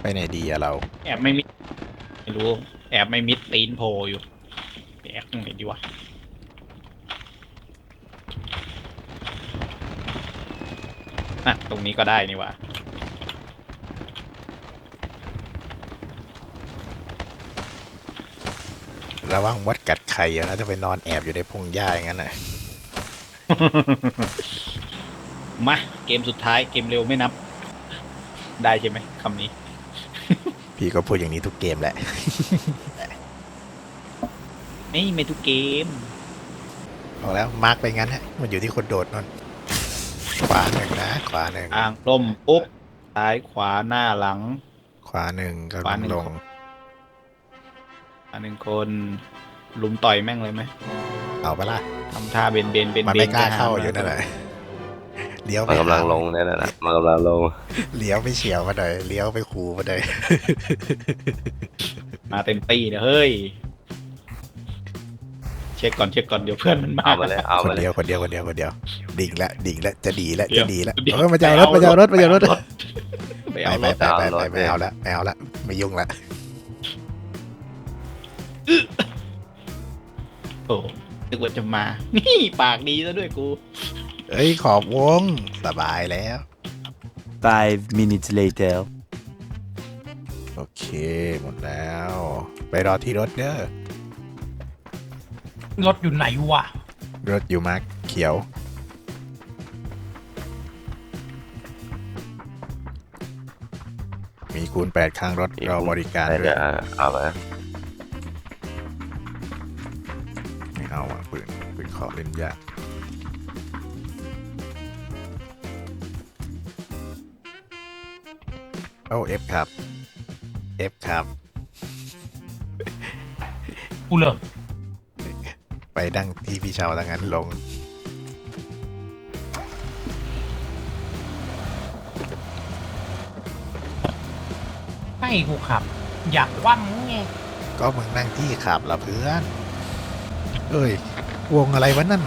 ไปไหนดีอะเรา แอบไม่มิดไม่รู้ แอบไม่มิดตีนโพอยู่ไปแอบตรงไหนดีวะอะตรงนี้ก็ได้นี่วะระวังวัดกัดไข่อะนะจะไปนอนแอบอยู่ในพงหญ้าอย่างนั้นน่ะ มา เกมสุดท้ายเกมเร็วไม่นับ ได้ใช่ไหมคำนี้ พี่ก็พูดอย่างนี้ทุกเกมแหละ ไม่ไม่ทุกเกมเอาแล้วมาร์กไปงั้นฮะมันอยู่ที่คนโดดนนขวาหนึ่งนะ ขวาหนึ่งอ่างล่มปุ๊บซ้ายขวาหน้าหลัง ขวาหนึ่งก็ขวาหนึ่ง ลงอันหนึ่งคนลุมต่อยแม่งเลยไหมเอาปะล่ะทำท่าเบนเบนเบนมันเบไม่นกล้าจะหเข้าอยู่นั่นแหละ เลี้ยวมันไปกำลังหาลงนั่นน่ะนะมันกำลังลง เลี้ยวไปเฉียวมาหน่อยเลี้ยวไปคูมาหน่อยมาเต็มตีเนี่ยเฮ้ย เช็คก่อนเช็คก่อนเดี๋ยวเพื่อนมันมาเอามาเลยเอาคนมาเลยเดียวคนเดียวคนเดียวคนเดียวดิ่งละดิ่งละจะดีละเดี๋จะยวดีละเดี๋ยว เออมาจะเอารถมาจะเอารถมาจะเอารถไปไปเอาไปรถไปไปไปไม่เอาละไม่เอาละไม่ยุ่งละโอ้นึกว่าจะมา นี่ปากดีซะด้วยกู เอ้ยขอบวงสบายแล้ว Five minutes later. โอเค หมดแล้ว ไปรอที่รถเด้อรถอยู่ไหนวะ รถอยู่มาร์คเขียว มีคูณแปดข้างรถรอบริการไปด้เดี๋วยยวเอามาไม่เอาอะปืนปืนขอเล่นยาก โอ้เอฟครับเอฟครับ กูเหลิกไปดังที่พี่เชาวดังนั้นลง ให้กูขับ อยากว่างไงก็มึงนั่งที่ขับละเพื่อน เอ้ย วงอะไรวะนั่น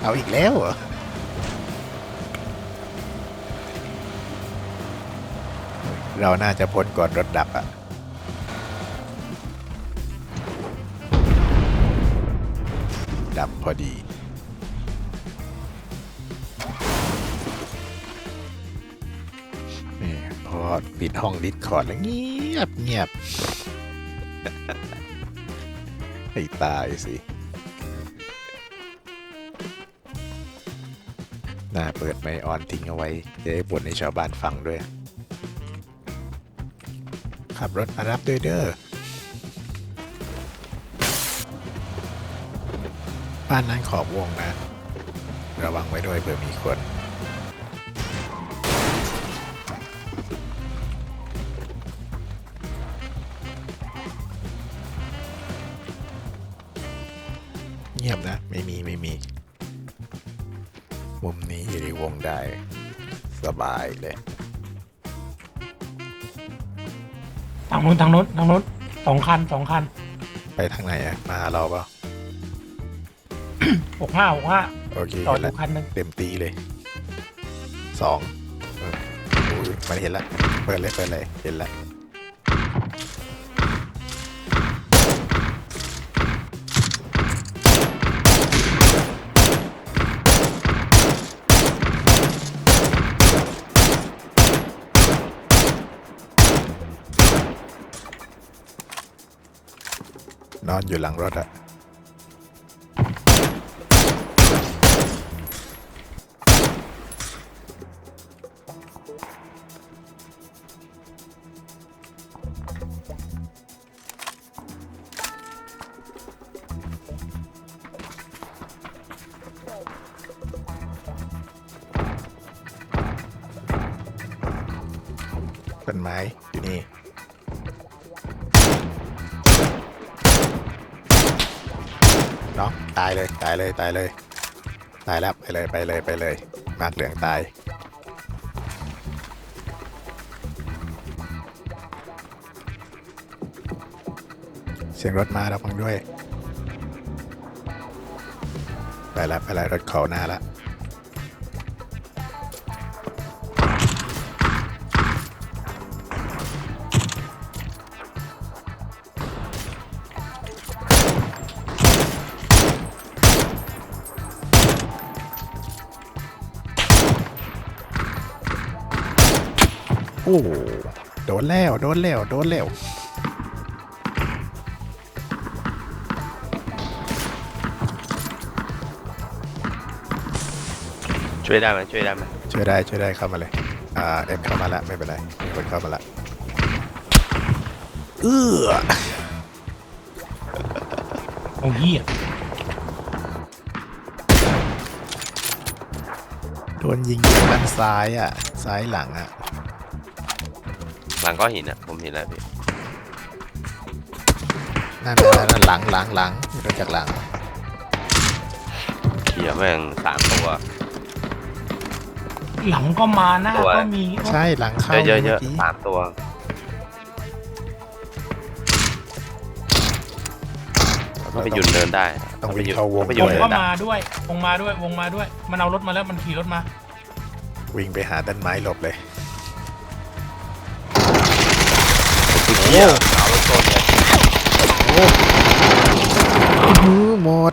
เอาอีกแล้วเหรอ เราน่าจะพ้นก่อนรถดับอะดับพอดีนี่พอปิดห้องดิสคอร์ดแล้วเงียบเงียบให้ตายสิน่าเปิดไมค์ออนทิ้งเอาไว้จะได้บ่นให้ชาวบ้านฟังด้วย ขับรถมารับด้วยเด้อบ้านนั้นขอบวงนะ ระวังไว้ด้วยเผื่อมีคนเงียบนะ ไม่มีไม่มี มุมนี้อยู่ในวงได้ สบายเลย ทางนู้นทางนู้นทางนู้นสองคันสองคันไปทางไหนอะมาหาเราเปล่าหกห้าหกห้าโอเคจอดเห็นอแล้วยู่คันหนึ่งเต็มตีเลยสองเอออุ้ยมันเห็นละเปิดเลยเปิดเลยเห็นละ นอนอยู่หลังรถอะต้นไม้อยู่นี่ น้องตายเลยตายเลยตายเลย ตายแล้วไปเลยไปเลยไปเลยมากเหลืองตายเสียงรถมาแล้วฟังด้วย ไปแล้วไปแล้วรถเขาหน้าแล้ว อ้โหโดนแล้วโดนแล้วโดนแล้วช่วยได้ไหมช่วยได้ไหมช่วยได้ช่วยได้เข้ามาเลย อ่าเอ็มเข้ามาแล้วไม่เป็นไรมีคนเข้ามาละเอื้อโอ้เหี้ยโดนยิงจากด้านซ้ายอะซ้ายหลังอะ หลังก็หินอะ ผมเห็นแล้วพี่นั่นนั่นนั่นหลังหลังหลังโดนจากหลังเขี่ยแม่งสามตัว หลังก็มาหน้าตัว ก็มีใช่หลังเข้าเยอะๆเยเมื่อะอกี้สามตัวเราไปต้หยุดเดินได้ต้องไปวิ่งหยุดเข้าวงไปหยุวดงเดิก็นได้มาด้วยวงมาด้วยวงมาด้วย มันเอารถมาแล้วมันขี่รถมา วิ่งไปหาต้นไม้หลบเลย เหี้ยเอารถชนเนี่ยอื้อหือหมด